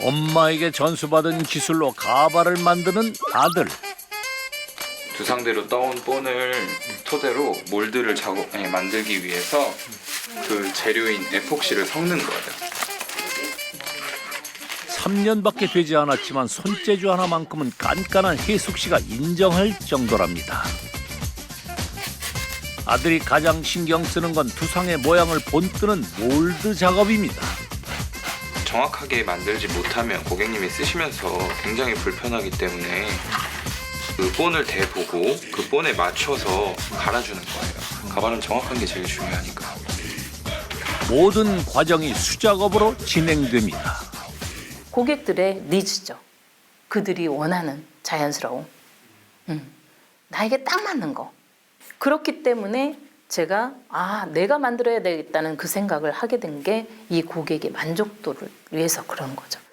엄마에게 전수받은 기술로 가발을 만드는 아들. 두상대로 떠온 본을 토대로 몰드를 작업, 아니, 만들기 위해서 그 재료인 에폭시를 섞는 거예요. 3년밖에 되지 않았지만 손재주 하나만큼은 깐깐한 혜숙 씨가 인정할 정도랍니다. 아들이 가장 신경 쓰는 건 두상의 모양을 본뜨는 몰드 작업입니다. 정확하게 만들지 못하면 고객님이 쓰시면서 굉장히 불편하기 때문에 그 본을 대보고 그 본에 맞춰서 갈아주는 거예요. 가발은 정확한 게 제일 중요하니까. 모든 과정이 수작업으로 진행됩니다. 고객들의 니즈죠. 그들이 원하는 자연스러움. 음, 나에게 딱 맞는 거. 그렇기 때문에 제가 아 내가 만들어야 되겠다는 그 생각을 하게 된 게 이 고객의 만족도를 위해서 그런 거죠.